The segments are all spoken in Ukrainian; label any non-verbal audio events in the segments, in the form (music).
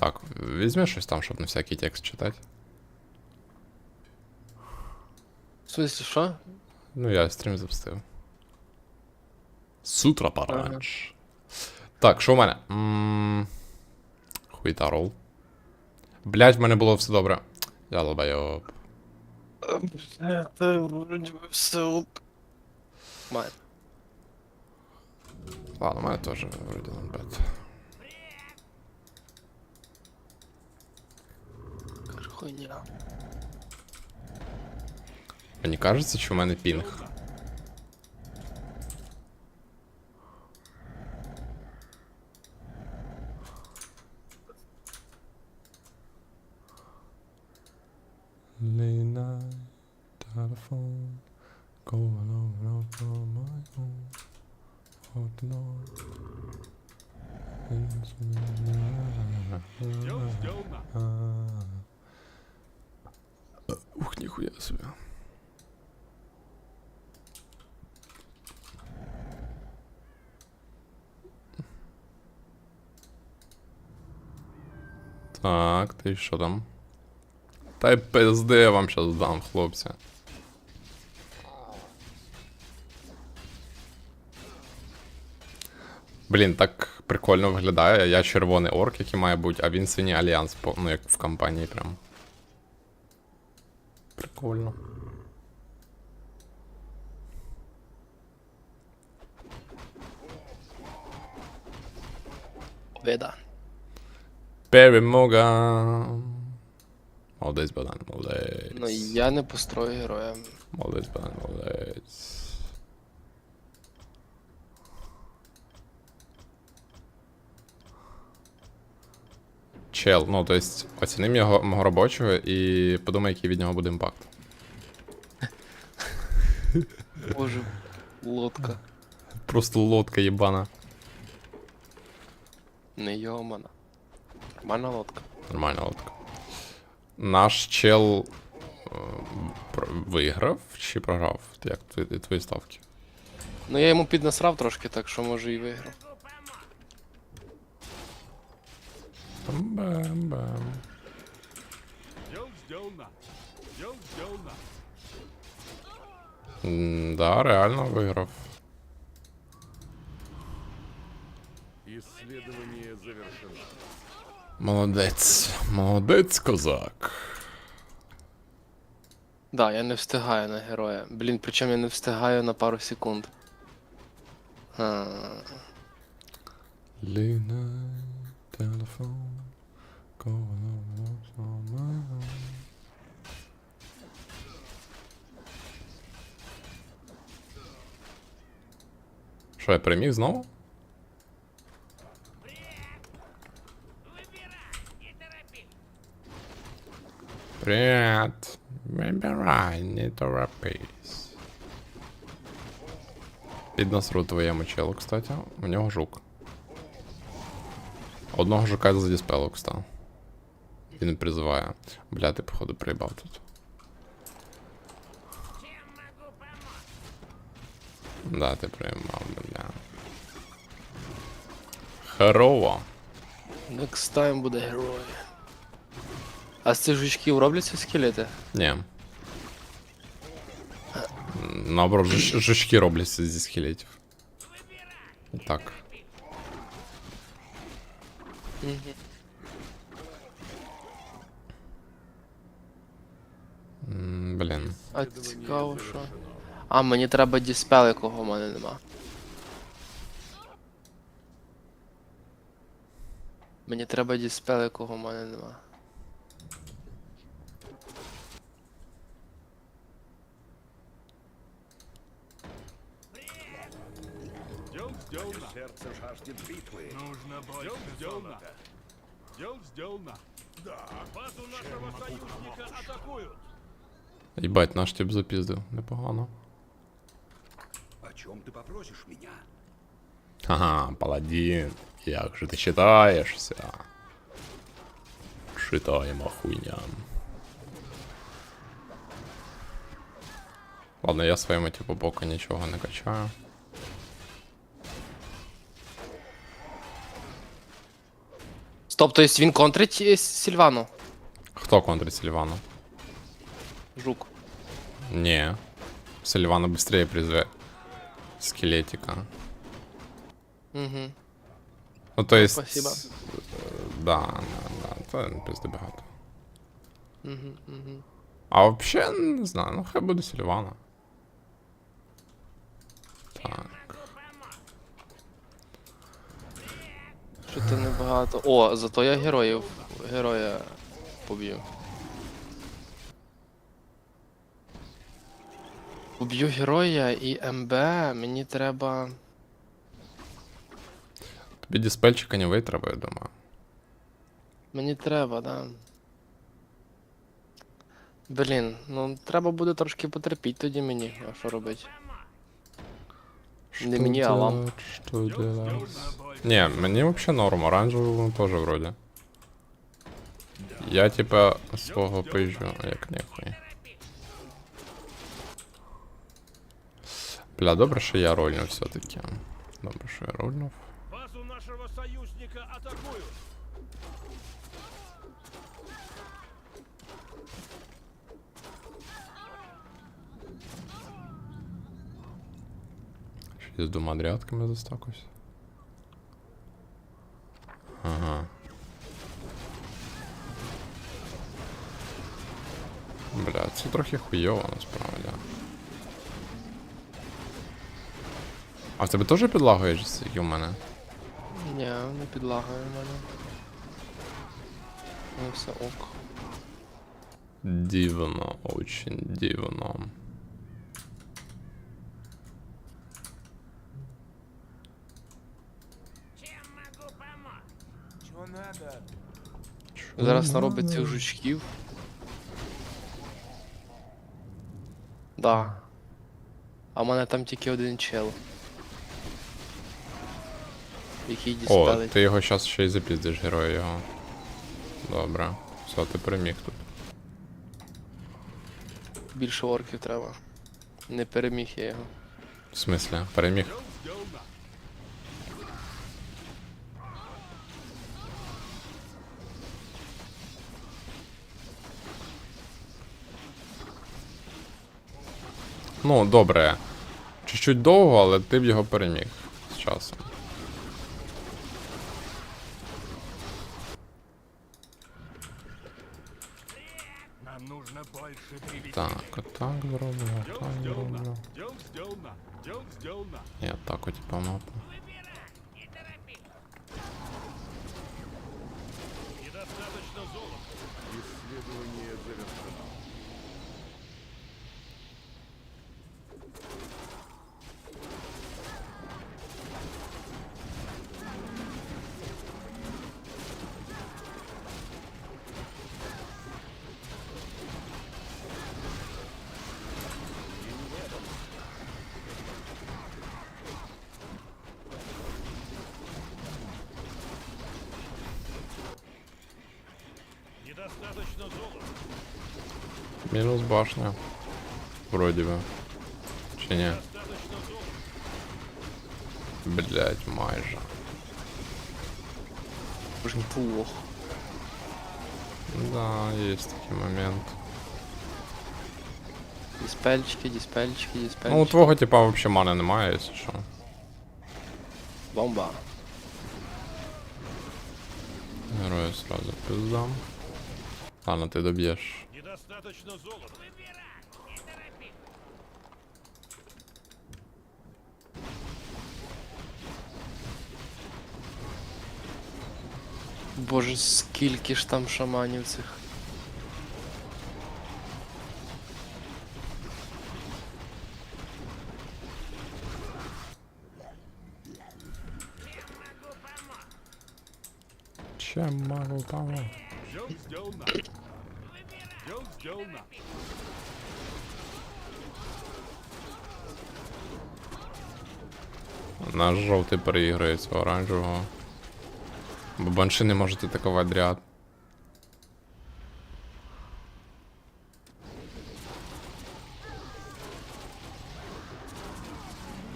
Так, візьми щось там, щоб на всякий текст читати. В смысле, що? Ну, я стрім запустив. Сутра паранч. Так, що в мене? М, Хуйта рол. Блять, в мене було все добре. Я лобайоб. Це вроді би все ок. Має. Ладно, у мене теж вроді not Хуйня. Мені кажеться, що в мене пінг. Night, telephone, Ух, ніхуя собі. Так, ти що там? Та й пизди я вам щас дам, хлопці. Блін, так прикольно виглядає. Я червоний орк, який має бути, а він синій альянс, ну як в компанії прям. Прикольно. Веда. Перемога. Молодець, Богдан, молодець. Ну я не построю героя. Молодець, Богдан, молодець. Чел, ну, то есть, оціни його мого робочого і подумай, який від нього буде імпакт. Боже, лодка. Просто лодка єбана. Не йомана. Нормальна лодка. Нормальна лодка. Наш чел е, виграв чи програв? Як твої, твої ставки? Ну я йому піднасрав трошки, так що може і виграв. Бам-бам. М, Да, реально виграв. Исследование завершено. Молодець. Молодець, козак. Да, я не встигаю на героя. Блін, причому я не встигаю на пару секунд. А, Лінай, телефон. going Що, я переміг знову? Привет. Вибирай, не торопись. Під насру твоєму челу, кстати. У нього жук. Одного жука за діспелок став. Він призиває. Бля, ти походу приїбав тут. Да, ти приїбав, бля. Херово. next time буде герой. А з цих жучків робляться скелети? Ні. Наоборот, жуч- жучки робляться зі скелетів. І Так. М, Блін. А цікаво, що. А, мені треба діспел, якого в мене нема. Мені треба діспел, якого в мене нема. Сердце жаждет битвы. Нужно. Їбать, наш тип запіздив. Непогано. О чем ты попросишь меня? Ага, паладін. Як же ти читаєшся? Читаємо хуйням. Ладно, я своєму типу боку нічого не качаю. Стоп, то есть він контрить е, Сільвану? Хто контрить Сильвану? Жук. Не. Сильвана быстрее призве Скелетика. Угу. Ну, то есть... Спасибо. Да, да, да. Це пизди багато. Угу, угу. А вообще, не знаю, ну хай буде Сильвана. Так. Що то небагато. О, зато я героїв. Героя поб'ю. Уб'ю героя і МБ, мені треба. Тобі диспельчика не витреба, я думаю. Мені треба, да. Блін, ну треба буде трошки потерпіти тоді мені, а що робити? Не мені, а вам. Что делать? Не, мені вообще норм, оранжевому тоже вроде. Я типа свого пижу, як нехуй. Бля, добре, що я рольнув все-таки. Добре, що я рольнув. Базу нашего союзника атакуют. Ще з двома дрядками застакусь. Ага. Бля, це трохи хуйово насправді. А в тебе теж підлагує, як в мене? Ні, не підлагає в мене. Ну все ок. Дивно, очень дивно. Зараз наробить цих жучків. Да. А в мене там тільки один чел. Який О, ти його зараз ще й запіздиш, героя його. Добре. Все, ти переміг тут. Більше орків треба. Не переміг я його. В смислі, переміг. Ну, добре. Чуть-чуть довго, але ти б його переміг з часом. Нам нужно больше привести. Так, отак зроблю, Дело отак сделано. зроблю. Дело сделано. Дело сделано. Ні, так от по мапу. Недостаточно золота. Исследование завершено. Мінус башня. Чи ні? Достаточно золота. Блять, майже. Боже, плох. Да, є такий момент. Діспельчики, діспельчики, діспельчики. Ну, у твого типа вообще мани немає, якщо що. Бомба. Героя сразу пиздам. Ладно, ти доб'єш. Недостаточно золота. Боже, скільки ж там шаманів цих. Чем могу помочь? Дело сделано. Дело сделано. Наш жовтий переігрує цього оранжевого. Бо банши не можуть атакувати дряд.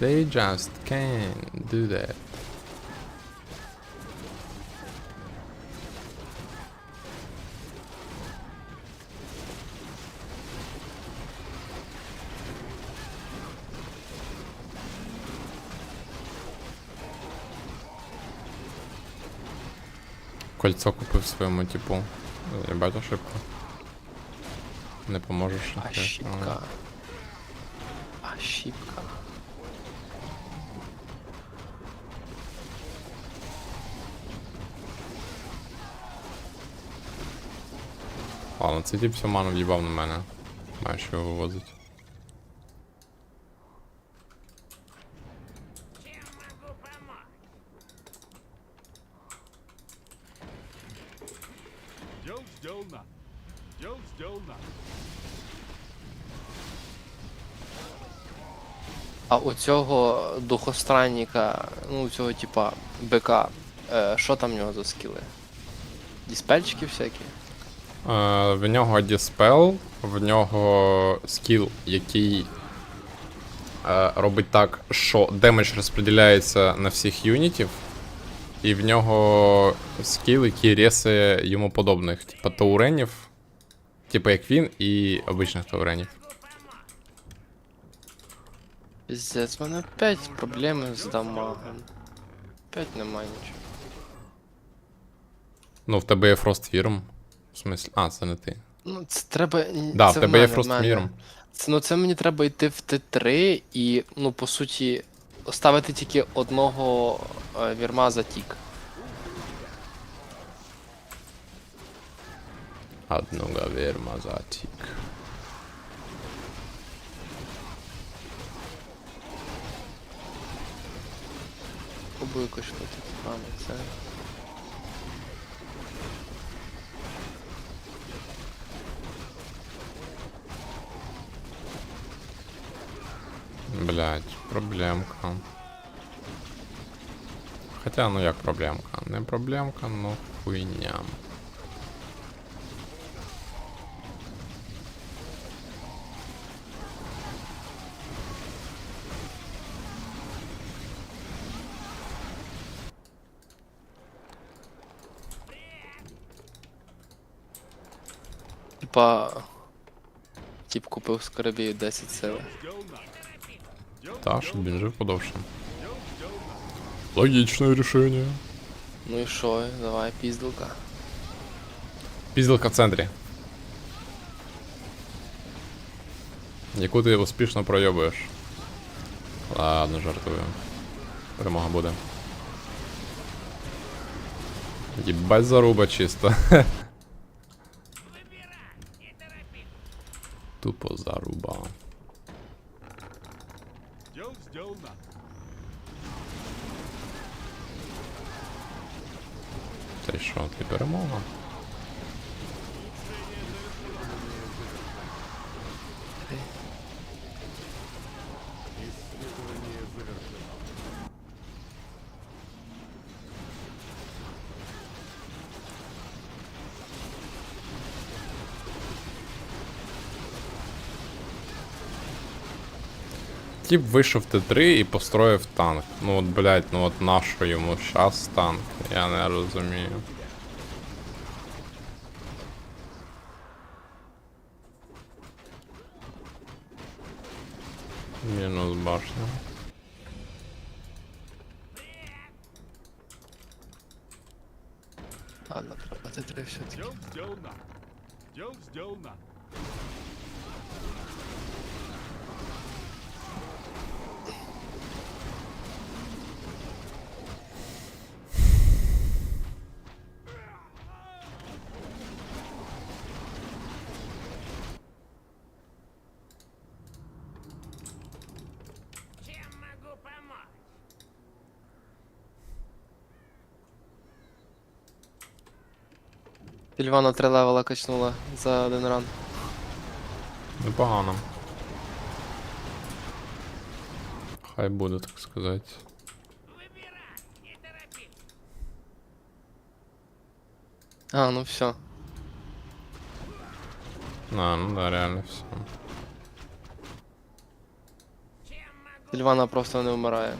They just can't do that. Кольцо купив своєму типу. Єбать ошибка. Не поможеш. Ошибка. Ошибка. Ладно, цей тип всю ману в'їбав на мене. Маю що його вивозити. Дело сделано. Дело сделано. А у цього духостранника, ну у цього типа БК, е, що там в нього за скіли? Діспельчики всякі? Е, в нього Dispel, в нього скіл, який е, робить так, що демедж розподіляється на всіх юнітів. І в нього скіл, який ресає йому подобних, типа тауренів, типа як він, і обичних тауренів. Піздець, в мене опять проблеми з дамагом. Опять немає нічого. Ну, в тебе є Wyrm. В смислі. А, це не ти. Ну, це треба. Да, це в тебе є. Wyrm. Це, ну це мені треба йти в Т3 і, ну, по суті, ставити тільки одного е, вірма за тік. Одного вірма затік. Пробую кошнути пане, це. Блять, проблемка. Хотя, ну як проблемка? Не проблемка, но хуйня. Типа. Тип купив скоробію 10 сили. Та, щоб він жив подовше. Логічне рішення. Ну і що, давай, піздилка. Пізділка в центрі. Яку ти успішно пройобуєш. Ладно, жартую. Перемога буде. Єбать заруба чисто. (laughs) Тупо заруба. Дело сделано. Це Тіп вийшов в Т3 і построїв танк. Ну от, блять, ну от нащо йому щас танк? Я не розумію. Мінус башня. Ладно, треба Т3 все-таки. Дело сделано. Дело сделано. Сільвана 3 левела качнула за один ран. Непогано. Хай буде, так сказати. А, ну все. А, ну да, реально все. Сільвана просто не вмирає.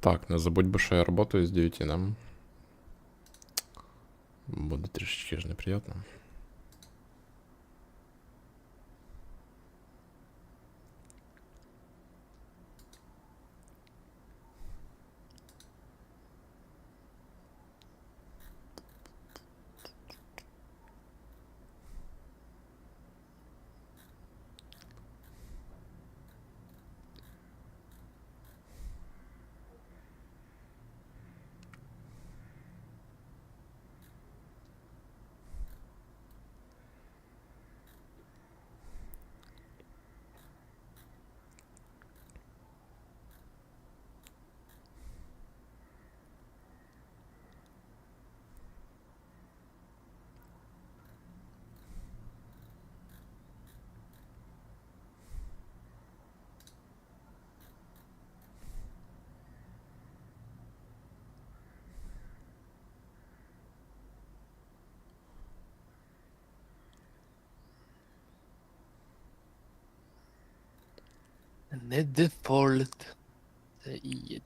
Так, не забудь, бы, що я работаю з 9 нам. Буде трішечки ж неприємно. Не дефолт. Це і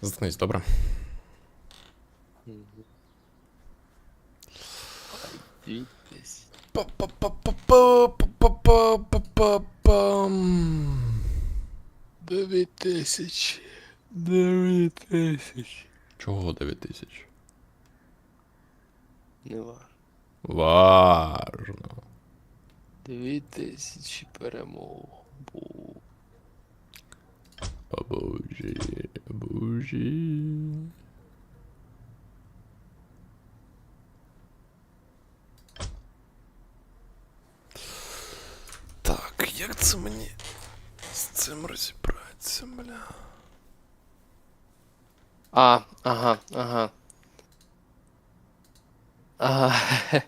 Заткнись, добре. Дев'ять тисяч. Дев'ять тисяч. Чого 9 тисяч? Не важно. Важно. Дві тисячі перемог. Бабужі. Так, як це мені з цим розібратися, бля? А, ага, ага. Ага.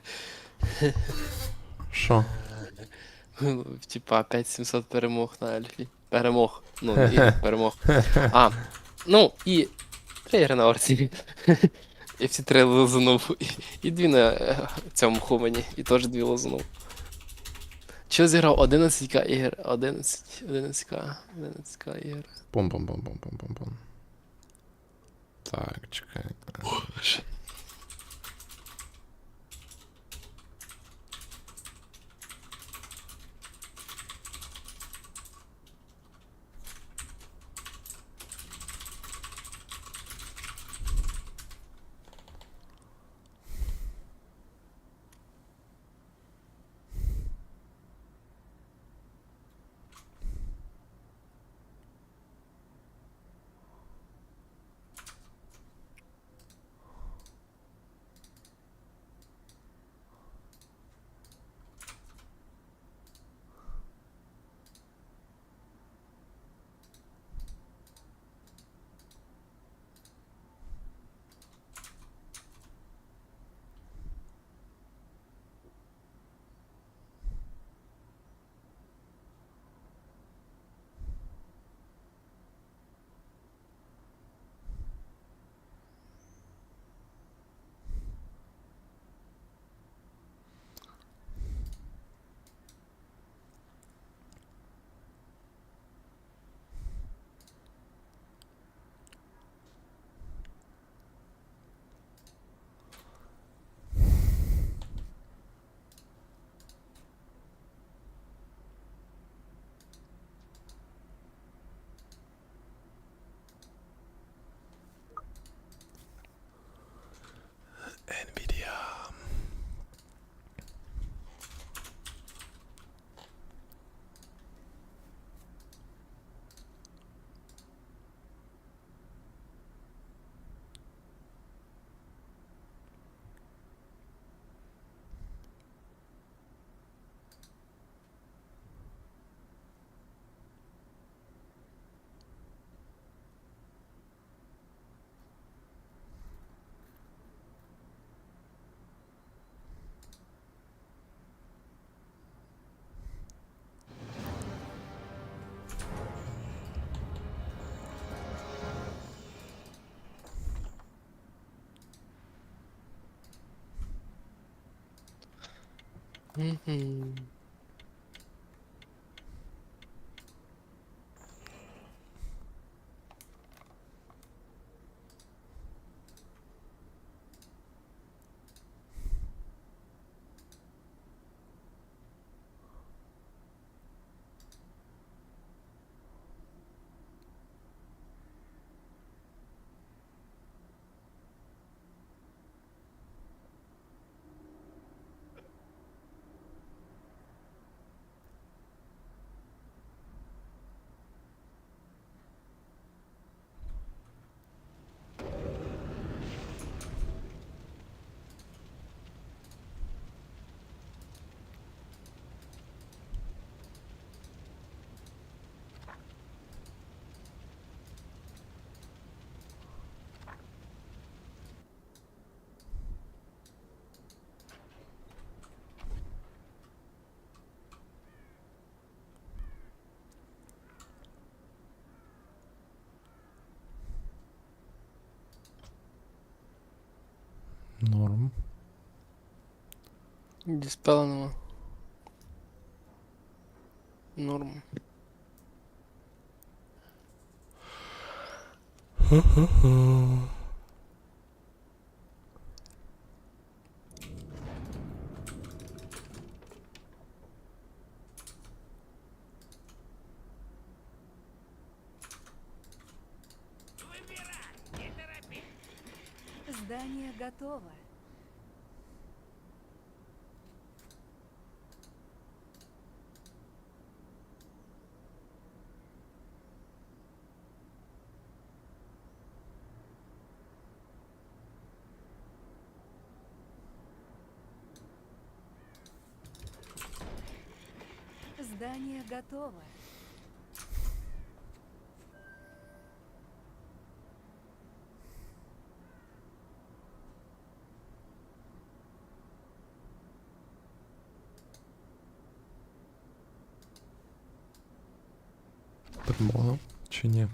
Що? Типа 5700 перемог на Альфі. Перемог. Ну, і (laughs) перемог. А, ну і три ігри на Орці. (laughs) І всі три лизунув. І, дві на е, цьому хумані. І теж дві лизунув. Що зіграв 11к ігр? 11, 11к, 11к ігр. Пум-пум-пум-пум-пум-пум. Так, чекай. 嗯哼。Норм. Диспела. Норм. Хо-хо-хо. Готово. Здание готово. Чи ні?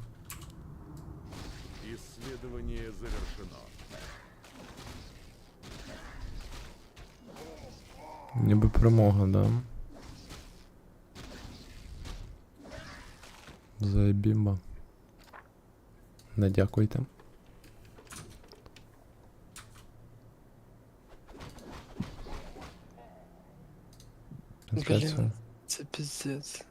Исследование завершено. Ніби перемога, да. Заєбімба. Не дякуйте. Блін. Це піздець.